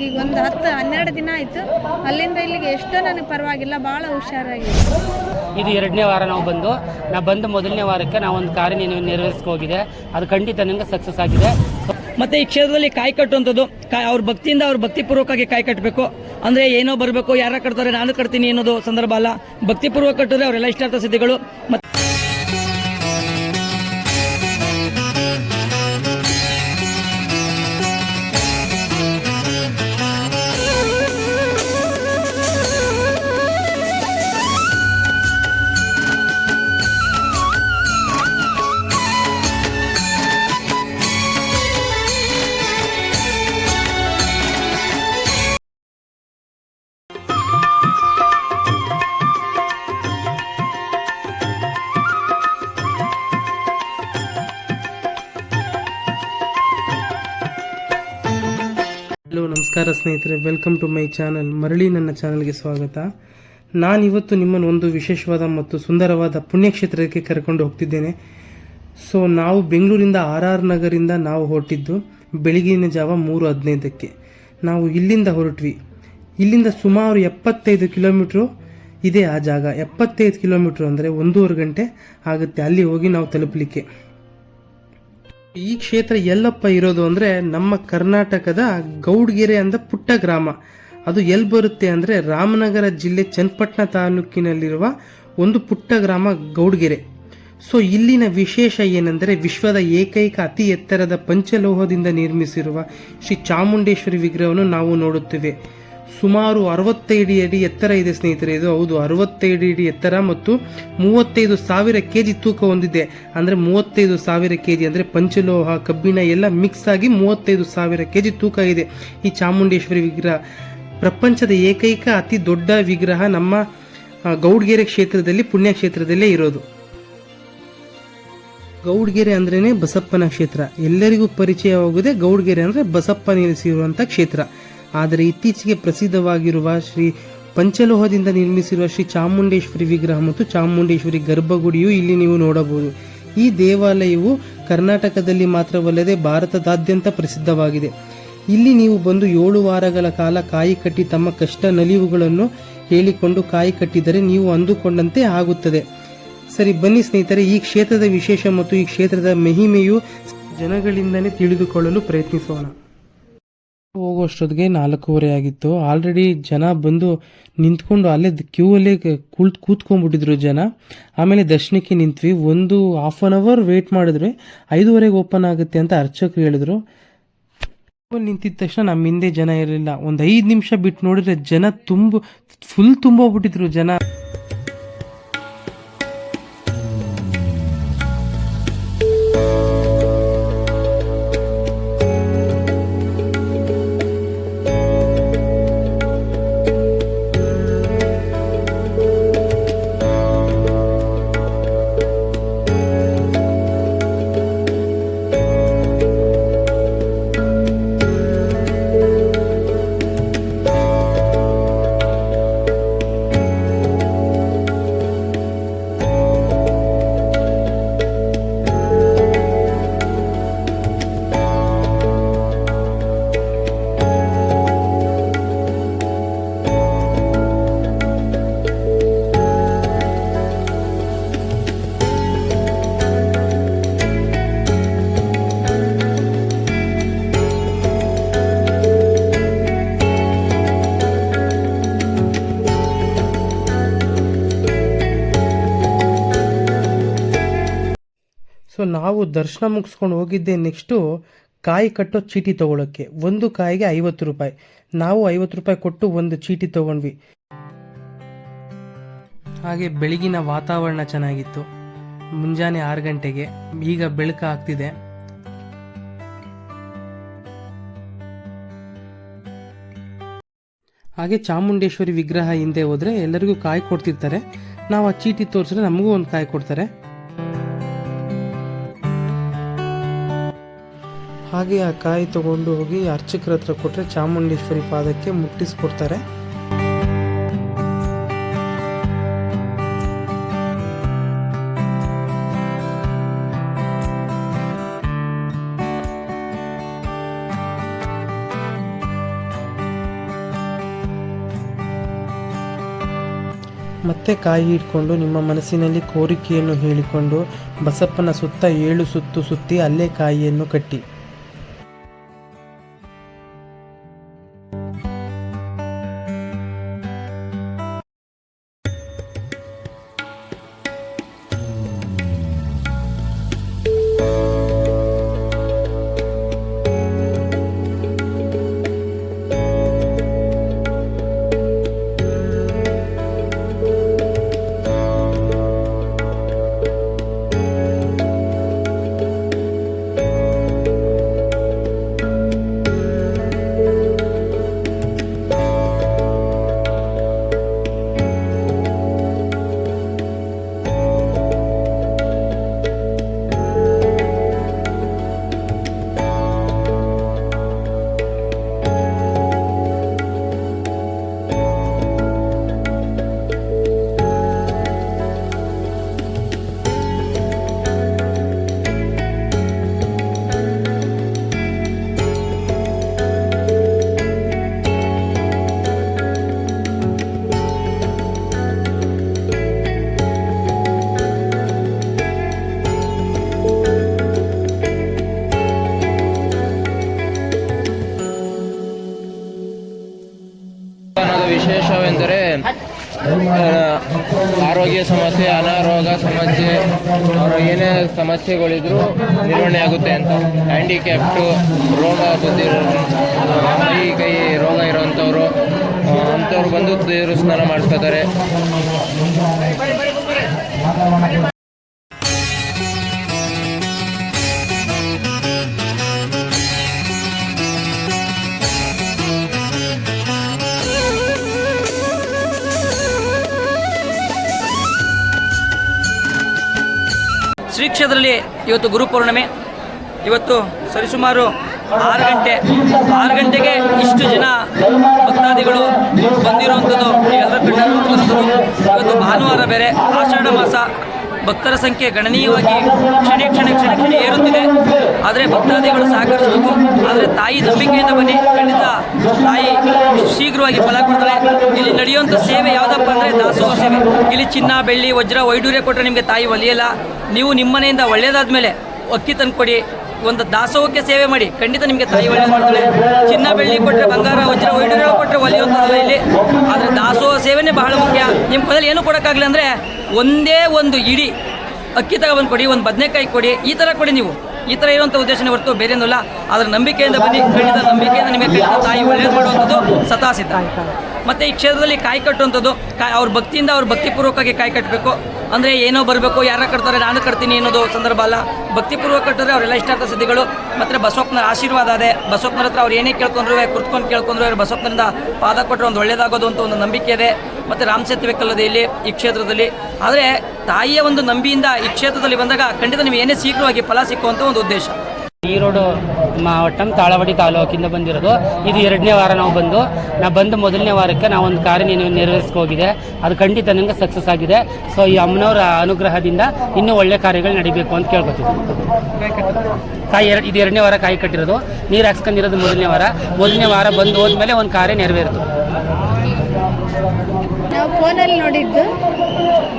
ನನಗೀಗ ಒಂದು ಹತ್ತು ಹನ್ನೆರಡು ದಿನ ಆಯಿತು. ಅಲ್ಲಿಂದ ಇಲ್ಲಿಗೆ ಎಷ್ಟೋ ನನಗೆ ಪರವಾಗಿಲ್ಲ ಭಾಳ ಹುಷಾರಾಗಿದೆ. ಇದು ಎರಡನೇ ವಾರ ನಾವು ಬಂದು ನಾ ಬಂದು ಮೊದಲನೇ ವಾರಕ್ಕೆ ನಾವು ಒಂದು ಕಾರ್ಯ ನೆರವೇರಿಸ್ಕೋಗಿದೆ ಅದು ಖಂಡಿತ ನನಗೆ ಸಕ್ಸಸ್ ಆಗಿದೆ. ಮತ್ತೆ ಈ ಕ್ಷೇತ್ರದಲ್ಲಿ ಕಾಯಿ ಕಟ್ಟುವಂಥದ್ದು ಕಾಯಿ ಅವ್ರ ಭಕ್ತಿಯಿಂದ ಅವ್ರ ಭಕ್ತಿಪೂರ್ವಕವಾಗಿ ಕಾಯಿ ಕಟ್ಟಬೇಕು. ಅಂದರೆ ಏನೋ ಬರಬೇಕು ಯಾರ ಕಟ್ತಾರೆ ನಾನು ಕಟ್ತೀನಿ ಅನ್ನೋದು ಸಂದರ್ಭ ಅಲ್ಲ. ಭಕ್ತಿಪೂರ್ವಕ ಕಟ್ಟಿದ್ರೆ ಅವರೆಲ್ಲ ಇಷ್ಟಾರ್ಥ ಸಿದ್ಧಿಗಳು. ಮತ್ತೆ ನಮಸ್ಕಾರ ಸ್ನೇಹಿತರೆ ವೆಲ್ಕಮ್ ಟು ಮೈ ಚಾನಲ್ ಮರಳಿ ನನ್ನ ಚಾನಲ್ಗೆ ಸ್ವಾಗತ. ನಾನಿವತ್ತು ನಿಮ್ಮನ್ನು ಒಂದು ವಿಶೇಷವಾದ ಮತ್ತು ಸುಂದರವಾದ ಪುಣ್ಯಕ್ಷೇತ್ರಕ್ಕೆ ಕರ್ಕೊಂಡು ಹೋಗ್ತಿದ್ದೇನೆ. ಸೊ ನಾವು ಬೆಂಗಳೂರಿಂದ ಆರ್ ಆರ್ ನಗರಿಂದ ನಾವು ಹೊರಟಿದ್ದು ಬೆಳಗಿನ ಜಾವ ಮೂರು ಹದಿನೈದಕ್ಕೆ. ನಾವು ಇಲ್ಲಿಂದ ಹೊರಟ್ವಿ. ಇಲ್ಲಿಂದ ಸುಮಾರು ಎಪ್ಪತ್ತೈದು ಕಿಲೋಮೀಟ್ರು ಇದೆ ಆ ಜಾಗ. ಎಪ್ಪತ್ತೈದು ಕಿಲೋಮೀಟ್ರ್ ಅಂದರೆ ಒಂದೂವರೆ ಗಂಟೆ ಆಗುತ್ತೆ. ಅಲ್ಲಿ ಹೋಗಿ ನಾವು ತಲುಪಲಿಕ್ಕೆ. ಈ ಕ್ಷೇತ್ರ ಎಲ್ಲಪ್ಪ ಇರೋದು ಅಂದರೆ ನಮ್ಮ ಕರ್ನಾಟಕದ ಗೌಡ್ಗೆರೆ ಅಂದ ಪುಟ್ಟ ಗ್ರಾಮ. ಅದು ಎಲ್ಲಿ ಬರುತ್ತೆ ಅಂದರೆ ರಾಮನಗರ ಜಿಲ್ಲೆ ಚನ್ನಪಟ್ಟಣ ತಾಲೂಕಿನಲ್ಲಿರುವ ಒಂದು ಪುಟ್ಟ ಗ್ರಾಮ ಗೌಡ್ಗೆರೆ. ಸೊ ಇಲ್ಲಿನ ವಿಶೇಷ ಏನೆಂದರೆ ವಿಶ್ವದ ಏಕೈಕ ಅತಿ ಎತ್ತರದ ಪಂಚಲೋಹದಿಂದ ನಿರ್ಮಿಸಿರುವ ಶ್ರೀ ಚಾಮುಂಡೇಶ್ವರಿ ವಿಗ್ರಹವನ್ನು ನಾವು ನೋಡುತ್ತೇವೆ. ಸುಮಾರು ಅರವತ್ತೈದು ಅಡಿ ಎತ್ತರ ಇದೆ, ಸ್ನೇಹಿತರೆ. ಇದು ಹೌದು, ಅರವತ್ತೈದು ಅಡಿ ಎತ್ತರ ಮತ್ತು ಮೂವತ್ತೈದು ಸಾವಿರ ಕೆ ಜಿ ತೂಕ ಹೊಂದಿದೆ. ಅಂದರೆ ಮೂವತ್ತೈದು ಸಾವಿರ ಕೆ ಜಿ ಅಂದರೆ ಪಂಚಲೋಹ, ಕಬ್ಬಿಣ ಎಲ್ಲ ಮಿಕ್ಸ್ ಆಗಿ ಮೂವತ್ತೈದು ಸಾವಿರ ಕೆ ಜಿ ತೂಕ ಇದೆ. ಈ ಚಾಮುಂಡೇಶ್ವರಿ ವಿಗ್ರಹ, ಪ್ರಪಂಚದ ಏಕೈಕ ಅತಿ ದೊಡ್ಡ ವಿಗ್ರಹ ನಮ್ಮ ಗೌಡ್ಗೆರೆ ಕ್ಷೇತ್ರದಲ್ಲಿ, ಪುಣ್ಯಕ್ಷೇತ್ರದಲ್ಲೇ ಇರೋದು. ಗೌಡ್ಗೆರೆ ಅಂದ್ರೇ ಬಸಪ್ಪನ ಕ್ಷೇತ್ರ. ಎಲ್ಲರಿಗೂ ಪರಿಚಯವಾಗುದೇ ಗೌಡ್ಗೆರೆ ಅಂದರೆ ಬಸಪ್ಪ ನೆಲೆಸಿರುವಂಥ ಕ್ಷೇತ್ರ. ಆದರೆ ಇತ್ತೀಚೆಗೆ ಪ್ರಸಿದ್ಧವಾಗಿರುವ ಶ್ರೀ ಪಂಚಲೋಹದಿಂದ ನಿರ್ಮಿಸಿರುವ ಶ್ರೀ ಚಾಮುಂಡೇಶ್ವರಿ ವಿಗ್ರಹ ಮತ್ತು ಚಾಮುಂಡೇಶ್ವರಿ ಗರ್ಭಗುಡಿಯು ಇಲ್ಲಿ ನೀವು ನೋಡಬಹುದು. ಈ ದೇವಾಲಯವು ಕರ್ನಾಟಕದಲ್ಲಿ ಮಾತ್ರವಲ್ಲದೆ ಭಾರತದಾದ್ಯಂತ ಪ್ರಸಿದ್ಧವಾಗಿದೆ. ಇಲ್ಲಿ ನೀವು ಬಂದು ಏಳು ವಾರಗಳ ಕಾಲ ಕಾಯಿ ಕಟ್ಟಿ ತಮ್ಮ ಕಷ್ಟ ನಲಿವುಗಳನ್ನು ಹೇಳಿಕೊಂಡು ಕಾಯಿ ಕಟ್ಟಿದರೆ ನೀವು ಅಂದುಕೊಂಡಂತೆ ಆಗುತ್ತದೆ. ಸರಿ, ಬನ್ನಿ ಸ್ನೇಹಿತರೆ, ಈ ಕ್ಷೇತ್ರದ ವಿಶೇಷ ಮತ್ತು ಈ ಕ್ಷೇತ್ರದ ಮಹಿಮೆಯು ಜನಗಳಿಂದಲೇ ತಿಳಿದುಕೊಳ್ಳಲು ಪ್ರಯತ್ನಿಸೋಣ. ಹೋಗುವಷ್ಟೊತ್ತಿಗೆ ನಾಲ್ಕೂವರೆ ಆಗಿತ್ತು. ಆಲ್ರೆಡಿ ಜನ ಬಂದು ನಿಂತ್ಕೊಂಡು ಅಲ್ಲೇ ಕ್ಯೂ ಅಲ್ಲೇ ಕುಳ್ತ್ ಕೂತ್ಕೊಂಡ್ಬಿಟ್ಟಿದ್ರು ಜನ. ಆಮೇಲೆ ದರ್ಶನಕ್ಕೆ ನಿಂತ್ವಿ. ಒಂದು ಹಾಫ್ ಆನ್ ಅವರ್ ವೇಟ್ ಮಾಡಿದ್ರೆ ಐದುವರೆಗೆ ಓಪನ್ ಆಗುತ್ತೆ ಅಂತ ಅರ್ಚಕರು ಹೇಳಿದ್ರು. ನಿಂತಿದ ತಕ್ಷಣ ನಮ್ಮ ಹಿಂದೆ ಜನ ಇರಲಿಲ್ಲ. ಒಂದು ಐದು ನಿಮಿಷ ಬಿಟ್ಟು ನೋಡಿದ್ರೆ ಜನ ತುಂಬ ಫುಲ್ ತುಂಬೋಗ್ಬಿಟ್ಟಿದ್ರು ಜನ. ಸೊ ನಾವು ದರ್ಶನ ಮುಗಿಸ್ಕೊಂಡು ಹೋಗಿದ್ದೆ ನೆಕ್ಸ್ಟು ಕಾಯಿ ಕಟ್ಟೋ ಚೀಟಿ ತಗೊಳ್ಳೋಕ್ಕೆ ಒಂದು ಕಾಯಿಗೆ ಐವತ್ತು ರೂಪಾಯಿ. ನಾವು ಐವತ್ತು ರೂಪಾಯಿ ಕೊಟ್ಟು ಒಂದು ಚೀಟಿ ತಗೊಂಡ್ವಿ. ಹಾಗೆ ಬೆಳಗಿನ ವಾತಾವರಣ ಚೆನ್ನಾಗಿತ್ತು. ಮುಂಜಾನೆ ಆರು ಗಂಟೆಗೆ. ಈಗ ಬೆಳಕು ಆಗ್ತಿದೆ. ಹಾಗೆ ಚಾಮುಂಡೇಶ್ವರಿ ವಿಗ್ರಹ ಹಿಂದೆ ಹೋದರೆ ಎಲ್ಲರಿಗೂ ಕಾಯಿ ಕೊಡ್ತಿರ್ತಾರೆ. ನಾವು ಆ ಚೀಟಿ ತೋರಿಸಿದ್ರೆ ನಮಗೂ ಒಂದು ಕಾಯಿ ಕೊಡ್ತಾರೆ. ಹಾಗೆ ಆ ಕಾಯಿ ತಗೊಂಡು ಹೋಗಿ ಅರ್ಚಕರ ಹತ್ರ ಕೊಟ್ಟರೆ ಚಾಮುಂಡೇಶ್ವರಿ ಪಾದಕ್ಕೆ ಮುಟ್ಟಿಸ್ಕೊಡ್ತಾರೆ. ಮತ್ತೆ ಕಾಯಿ ಇಟ್ಕೊಂಡು ನಿಮ್ಮ ಮನಸ್ಸಿನಲ್ಲಿ ಕೋರಿಕೆಯನ್ನು ಹೇಳಿಕೊಂಡು ಬಸಪ್ಪನ ಸುತ್ತ ಏಳು ಸುತ್ತು ಸುತ್ತಿ ಅಲ್ಲೇ ಕಾಯಿಯನ್ನು ಕಟ್ಟಿ. ಆರೋಗ್ಯ ಸಮಸ್ಯೆ, ಅನಾರೋಗ್ಯ ಸಮಸ್ಯೆ, ಅವರು ಏನೇ ಸಮಸ್ಯೆಗಳಿದ್ರು ನಿರ್ವಹಣೆ ಆಗುತ್ತೆ ಅಂತ. ಹ್ಯಾಂಡಿಕ್ಯಾಪ್ಟು ರೋಗ ಬಂದಿರೋ ಕೈ ಕೈ ರೋಗ ಇರೋವಂಥವ್ರು ಅಂಥವ್ರು ಬಂದು ದೇವರು ಸ್ನಾನ ಮಾಡಿಸ್ಕೊತಾರೆ. ಕ್ಷೇತ್ರದಲ್ಲಿ ಇವತ್ತು ಗುರುಪೌರ್ಣಿಮೆ ಇವತ್ತು ಸರಿಸುಮಾರು ಆರು ಗಂಟೆ, ಆರು ಗಂಟೆಗೆ ಇಷ್ಟು ಜನ ಭಕ್ತಾದಿಗಳು ಬಂದಿರುವಂಥದ್ದು. ಎಲ್ಲರ ಕಣ್ಣು ಇವತ್ತು ಭಾನುವಾರ ಬೇರೆ ಆಷಾಢ ಮಾಸ. ಭಕ್ತರ ಸಂಖ್ಯೆ ಗಣನೀಯವಾಗಿ ಕ್ಷಣ ಕ್ಷಣ ಕ್ಷಣ ಕ್ಷಣ ಏರುತ್ತಿದೆ. ಆದರೆ ಭಕ್ತಾದಿಗಳು ಸಹಕರಿಸಬೇಕು. ಆದರೆ ತಾಯಿ ನಂಬಿಕೆಯಿಂದ ಬನ್ನಿ. ಖಂಡಿತ ತಾಯಿ ಶೀಘ್ರವಾಗಿ ಫಲ ಕೊಡ್ತಾಳೆ. ಇಲ್ಲಿ ನಡೆಯುವಂಥ ಸೇವೆ ಯಾವುದಪ್ಪ ಅಂದರೆ ದಾಸೋಹ ಸೇವೆ. ಇಲ್ಲಿ ಚಿನ್ನ, ಬೆಳ್ಳಿ, ವಜ್ರ, ವೈಡೂರ್ಯ ಕೊಟ್ಟರೆ ನಿಮಗೆ ತಾಯಿ ಒಲಿಯಲ್ಲ. ನೀವು ನಿಮ್ಮನೆಯಿಂದ ಒಳ್ಳೆಯದಾದ ಮೇಲೆ ಅಕ್ಕಿ ತಂದು ಕೊಡಿ, ಒಂದು ದಾಸೋಹಕ್ಕೆ ಸೇವೆ ಮಾಡಿ. ಖಂಡಿತ ನಿಮಗೆ ತಾಯಿ ಒಳ್ಳೆಯದು ಮಾಡ್ತಾಳೆ ಚಿನ್ನ ಬೆಳ್ಳಿ ಕೊಟ್ಟರೆ ಬಂಗಾರ, ವಜ್ರ ವೈಡೂರ್ಯ ಕೊಟ್ಟರೆ ಒಲಿಯುವಂಥದ್ದಲ್ಲ ಇಲ್ಲಿ. ಆದರೆ ದಾಸೋಹ ಸೇವೆನೇ ಬಹಳ ಮುಖ್ಯ. ನಿಮ್ಮ ಕೊಲೆಯಲ್ಲಿ ಏನು ಕೊಡೋಕ್ಕಾಗಲಿ ಅಂದರೆ ಒಂದೇ ಒಂದು ಇಡಿ ಅಕ್ಕಿ ತಗೊಬಂದು ಕೊಡಿ, ಒಂದು ಬದನೆಕಾಯಿ ಕೊಡಿ, ಈ ಥರ ಕೊಡಿ ನೀವು. ಈ ಥರ ಇರುವಂಥ ಉದ್ದೇಶನೇ ಹೊರತು ಬೇರೇನಲ್ಲ ಆದರೆ ನಂಬಿಕೆಯಿಂದ ಬನ್ನಿ. ಖಂಡಿತ ನಂಬಿಕೆಯಿಂದ ನಿಮಗೆ ತಾಯಿ ಒಳ್ಳೇದು ಮಾಡುವಂಥದ್ದು ಸತಾಸಿದ್ದ ಮತ್ತು ಈ ಕ್ಷೇತ್ರದಲ್ಲಿ ಕಾಯಿ ಕಟ್ಟುವಂಥದ್ದು ಕಾಯಿ ಅವ್ರ ಭಕ್ತಿಯಿಂದ ಅವ್ರ ಭಕ್ತಿಪೂರ್ವಕವಾಗಿ ಕಾಯಿ ಕಟ್ಟಬೇಕು. ಅಂದರೆ ಏನೋ ಬರಬೇಕು ಯಾರ ಕಟ್ತಾರೆ, ನಾನು ಕಟ್ತೀನಿ ಅನ್ನೋದು ಸಂದರ್ಭ ಅಲ್ಲ. ಭಕ್ತಿಪೂರ್ವಕ ಕಟ್ಟಿದ್ರೆ ಅವರೆಲ್ಲ ಇಷ್ಟಾರ್ಥ ಸಿದ್ಧಿಗಳು. ಮತ್ತು ಬಸವಪ್ಪನ ಆಶೀರ್ವಾದ ಅದೇ. ಬಸವಪ್ಪನ ಹತ್ರ ಅವ್ರು ಏನೇ ಕೇಳ್ಕೊಂಡ್ರು ಕುರ್ತ್ಕೊಂಡು ಕೇಳ್ಕೊಂಡ್ರು, ಅವ್ರು ಬಸವಪ್ಪನಿಂದ ಪಾದ ಕೊಟ್ಟರೆ ಒಂದು ಒಳ್ಳೆಯದಾಗೋದು ಅಂತ ಒಂದು ನಂಬಿಕೆ ಇದೆ. ಮತ್ತು ರಾಮ ಸೇತುವೆಕಲ್ಲದೆ ಇಲ್ಲಿ ಈ ಕ್ಷೇತ್ರದಲ್ಲಿ. ಆದರೆ ತಾಯಿಯ ಒಂದು ನಂಬಿಯಿಂದ ಈ ಕ್ಷೇತ್ರದಲ್ಲಿ ಬಂದಾಗ ಖಂಡಿತ ನಿಮಗೆ ಏನೇ ಶೀಘ್ರವಾಗಿ ಫಲ ಸಿಕ್ಕುವಂಥ ಒಂದು ಉದ್ದೇಶ. ಈರೋಡು ಮಾವಟ್ಟಂ ತಾಳವಾಡಿ ತಾಲೂಕಿಂದ ಬಂದಿರೋದು. ಇದು ಎರಡನೇ ವಾರ ನಾವು ಬಂದು ನಾವು ಬಂದು ಮೊದಲನೇ ವಾರಕ್ಕೆ ನಾವು ಒಂದು ಕಾರ್ಯ ನೆರವೇರಿಸ್ಕೋಗಿದೆ ಅದು ಖಂಡಿತ ನನಗೆ ಸಕ್ಸಸ್ ಆಗಿದೆ. ಸೊ ಈ ಅಮ್ಮನವರ ಅನುಗ್ರಹದಿಂದ ಇನ್ನೂ ಒಳ್ಳೆ ಕಾರ್ಯಗಳು ನಡಿಬೇಕು ಅಂತ ಕೇಳ್ಕೊತೀವಿ ಕಾಯಿ ಎರಡು, ಇದು ಎರಡನೇ ವಾರ ಕಾಯಿ ಕಟ್ಟಿರೋದು. ನೀರು ಹಾಕ್ಸ್ಕೊಂಡಿರೋದು ಮೊದಲನೇ ವಾರ. ಮೊದಲನೇ ವಾರ ಬಂದು ಹೋದ್ಮೇಲೆ ಒಂದು ಕಾರ್ಯ ನೆರವೇರಿತು. ನಾವು ಫೋನಲ್ಲಿ ನೋಡಿದ್ದು,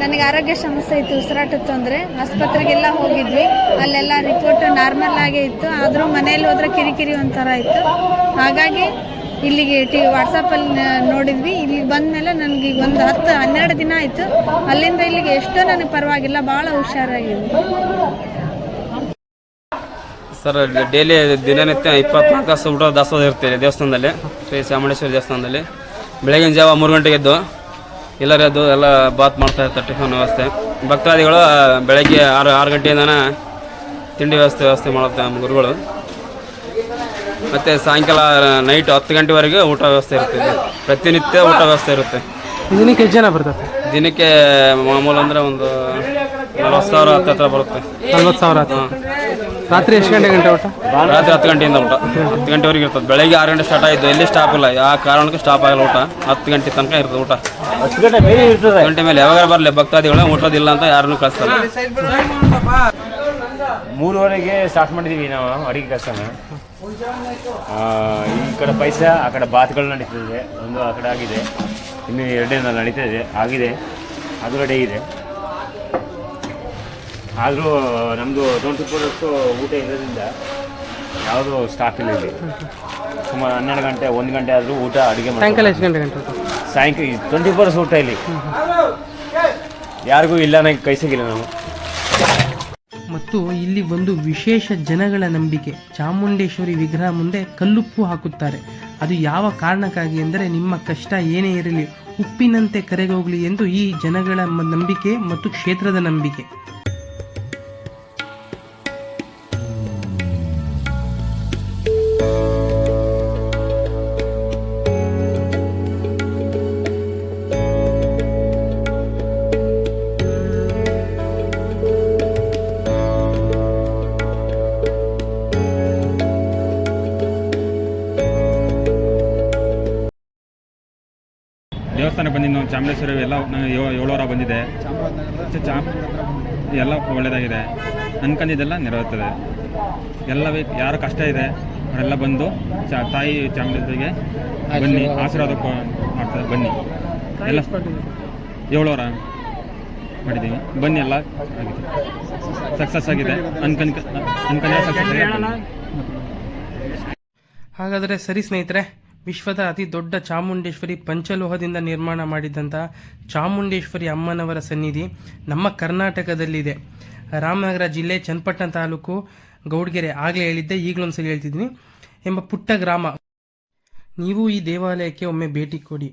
ನನಗೆ ಆರೋಗ್ಯ ಸಮಸ್ಯೆ ಇತ್ತು, ಉಸಿರಾಟದ ತೊಂದರೆ. ಆಸ್ಪತ್ರೆಗೆಲ್ಲ ಹೋಗಿದ್ವಿ. ಅಲ್ಲೆಲ್ಲ ರಿಪೋರ್ಟ್ ನಾರ್ಮಲ್ ಆಗೇ ಇತ್ತು. ಆದರೂ ಮನೆಯಲ್ಲಿ ಹೋದ್ರೆ ಕಿರಿಕಿರಿ ಒಂಥರ ಇತ್ತು. ಹಾಗಾಗಿ ಇಲ್ಲಿಗೆ ಟಿ ವಾಟ್ಸಪ್ಪಲ್ಲಿ ನೋಡಿದ್ವಿ. ಇಲ್ಲಿಗೆ ಬಂದಮೇಲೆ ನನಗೆ ಈಗ ಒಂದು ಹತ್ತು, ಹನ್ನೆರಡು ದಿನ ಆಯಿತು. ಅಲ್ಲಿಂದ ಇಲ್ಲಿಗೆ ಎಷ್ಟೋ ನನಗೆ ಪರವಾಗಿಲ್ಲ. ಭಾಳ ಹುಷಾರಾಗಿದೆ ಸರ್ ಡೈಲಿ ದಿನನಿತ್ಯ ಇಪ್ಪತ್ನಾಲ್ಕು ತಾಸು ಊಟ ದಾಸೋಹ ಇರ್ತೀರಿ ದೇವಸ್ಥಾನದಲ್ಲಿ, ಶ್ರೀ ಚಾಮುಂಡೇಶ್ವರಿ ದೇವಸ್ಥಾನದಲ್ಲಿ. ಬೆಳಗಿನ ಜಾವ ಮೂರು ಗಂಟೆಗೆ ಎದ್ದು ಎಲ್ಲರೂ ಅದು ಎಲ್ಲ ಬಾತ್ ಮಾಡ್ತಾ ಇರ್ತಾರೆ ಟಿಫನ್ ವ್ಯವಸ್ಥೆ. ಭಕ್ತಾದಿಗಳು ಬೆಳಗ್ಗೆ ಆರು ಆರು ಗಂಟೆಯಿಂದನ ತಿಂಡಿ ವ್ಯವಸ್ಥೆ ವ್ಯವಸ್ಥೆ ಮಾಡುತ್ತೆ ನಮ್ಮ ಗುರುಗಳು. ಮತ್ತು ಸಾಯಂಕಾಲ ನೈಟ್ ಹತ್ತು ಗಂಟೆವರೆಗೆ ಊಟ ವ್ಯವಸ್ಥೆ ಇರುತ್ತೆ. ಪ್ರತಿನಿತ್ಯ ಊಟ ವ್ಯವಸ್ಥೆ ಇರುತ್ತೆ. ದಿನಕ್ಕೆ ಎಷ್ಟು ಜನ ಬರ್ತದೆ? ದಿನಕ್ಕೆ ಮಾಮೂಲು ಅಂದರೆ ಒಂದು ನಲ್ವತ್ತು ಸಾವಿರ ಹತ್ತು ಹತ್ರ ಬರುತ್ತೆ. ನಲ್ವತ್ತು ಸಾವಿರ ಆಯ್ತು ರಾತ್ರಿ ಎಷ್ಟು ಗಂಟೆ ಗಂಟೆ ಊಟ? ರಾತ್ರಿ ಹತ್ತು ಗಂಟೆಯಿಂದ ಊಟ. ಹತ್ತು ಗಂಟೆವರೆಗೆ ಇರ್ತದೆ. ಬೆಳಗ್ಗೆ ಆರು ಗಂಟೆ ಸ್ಟಾರ್ಟ್ ಆಯಿತು. ಎಲ್ಲಿ ಸ್ಟಾಪ್ ಇಲ್ಲ. ಆ ಕಾರಣಕ್ಕೂ ಸ್ಟಾಪ್ ಆಗಲ್ಲ ಊಟ. ಹತ್ತು ಗಂಟೆ ತನಕ ಇರ್ತದೆ ಊಟ. ಹತ್ತು ಗಂಟೆ ಮೇಲೆ ಇರ್ತದೆ. ಗಂಟೆ ಮೇಲೆ. ಯಾವಾಗ ಬರಲಿ? ಭಕ್ತಾದಿಗಳು ಊಟದಿಲ್ಲ ಅಂತ ಯಾರನ್ನು ಕಳಿಸಲ್ಲ. ಮೂರುವರೆಗೆ ಸ್ಟಾರ್ಟ್ ಮಾಡಿದ್ದೀವಿ ನಾವು. ಅಡಿಗೆ ಕೆಲಸನ. ಈ ಕಡೆ ಪೈಸ ಆ ಕಡೆ ಬಾತ್ಗಳು ನಡೀತಿದೆ. ಒಂದು ಆ ಕಡೆ ಆಗಿದೆ. ಇನ್ನು ಎರಡನೇ ನಡೀತಾ ಇದೆ. ಆಗಿದೆ. ಅದು ರೆಡಿ ಇದೆ. ಆದರೂ ನಮ್ಮದು ಟ್ವೆಂಟಿ ಫೋರ್ ಅವರ್ಸು ಊಟ ಇರೋದ್ರಿಂದ ಯಾವುದು ಸ್ಟಾಕ್ ಇಲ್ಲ ಇಲ್ಲಿ. ಸುಮಾರು ಹನ್ನೆರಡು ಗಂಟೆ ಒಂದು ಗಂಟೆ ಆದರೂ ಊಟ ಅಡುಗೆ ಸಾಯಂಕಾಲ ಎಷ್ಟು ಗಂಟೆ ಗಂಟೆ ಸಾಯಂಕಾಲ ಟ್ವೆಂಟಿ ಫೋರ್ ಅವರ್ಸ್ ಊಟ ಇಲ್ಲಿ. ಯಾರಿಗೂ ಇಲ್ಲ ನನಗೆ ಕೈ ಸಿಗಿಲ್ಲ ನಾವು ಮತ್ತು ಇಲ್ಲಿ ಒಂದು ವಿಶೇಷ ಜನಗಳ ನಂಬಿಕೆ. ಚಾಮುಂಡೇಶ್ವರಿ ವಿಗ್ರಹ ಮುಂದೆ ಕಲ್ಲುಪ್ಪು ಹಾಕುತ್ತಾರೆ. ಅದು ಯಾವ ಕಾರಣಕ್ಕಾಗಿ ಎಂದರೆ ನಿಮ್ಮ ಕಷ್ಟ ಏನೇ ಇರಲಿ ಉಪ್ಪಿನಂತೆ ಕರೆಗೋಗಲಿ ಎಂದು ಈ ಜನಗಳ ಮ- ನಂಬಿಕೆ ಮತ್ತು ಕ್ಷೇತ್ರದ ನಂಬಿಕೆ. ದೇವಸ್ಥಾನಕ್ಕೆ ಬಂದಿದ್ದು ನಾವು ಚಾಮರೇಶ್ವರಿ ಎಲ್ಲ ಏಳೋರ ಏಳು ಏಳು ಬಂದಿದೆ ಚ- ಚಾ ಎಲ್ಲ ಒಳ್ಳೆಯದಾಗಿದೆ ಅನ್ಕೊಂಡಿದ್ದೆಲ್ಲ ನೆರವೇರ್ತದೆ. ಎಲ್ಲ ಯಾರು ಕಷ್ಟ ಇದೆ ಅವರೆಲ್ಲ ಬಂದು ಚಾ ತಾಯಿ ಚಾಮುಂಡೇಶ್ವರಿಗೆ ಬನ್ನಿ ಆಶೀರ್ವಾದ ಮಾಡ್ತಾರೆ ಬನ್ನಿ. ಎಲ್ಲ ಏಳೋರ ಮಾಡಿದ್ದೀವಿ. ಬನ್ನಿ ಎಲ್ಲ. ಆಗಿದೆ ಸಕ್ಸಸ್ ಆಗಿದೆ. ಅನ್ಕನ್ ಅನ್ಕೊಂಡ ಸಕ್ಸಸ್ ಆಗಿದೆ. ಹಾಗಾದರೆ ಸರಿ ಸ್ನೇಹಿತರೆ ವಿಶ್ವದ ಅತಿ ದೊಡ್ಡ ಚಾಮುಂಡೇಶ್ವರಿ ಪಂಚಲೋಹದಿಂದ ನಿರ್ಮಾಣ ಮಾಡಿದಂತಹ ಚಾಮುಂಡೇಶ್ವರಿ ಅಮ್ಮನವರ ಸನ್ನಿಧಿ ನಮ್ಮ ಕರ್ನಾಟಕದಲ್ಲಿದೆ. ರಾಮನಗರ ಜಿಲ್ಲೆ ಚನ್ನಪಟ್ಟಣ ತಾಲೂಕು ಗೌಡ್ಗೆರೆ ಆಗಲೇ ಹೇಳಿದ್ದೆ ಈಗಲೊಂದ್ಸಲ ಹೇಳ್ತಿದ್ದೀನಿ. ಎಂಬ ಪುಟ್ಟ ಗ್ರಾಮ. ನೀವು ಈ ದೇವಾಲಯಕ್ಕೆ ಒಮ್ಮೆ ಭೇಟಿ ಕೊಡಿ.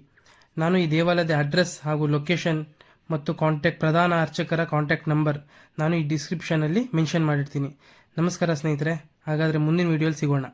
ನಾನು ಈ ದೇವಾಲಯದ ಅಡ್ರೆಸ್ ಹಾಗೂ ಲೊಕೇಶನ್ ಮತ್ತು ಕಾಂಟ್ಯಾಕ್ಟ್ ಪ್ರಧಾನ ಅರ್ಚಕರ ಕಾಂಟ್ಯಾಕ್ಟ್ ನಂಬರ್ ನಾನು ಈ ಡಿಸ್ಕ್ರಿಪ್ಷನಲ್ಲಿ ಮೆನ್ಷನ್ ಮಾಡಿರ್ತೀನಿ. ನಮಸ್ಕಾರ ಸ್ನೇಹಿತರೆ, ಹಾಗಾದರೆ ಮುಂದಿನ ವಿಡಿಯೋಲಿ ಸಿಗೋಣ.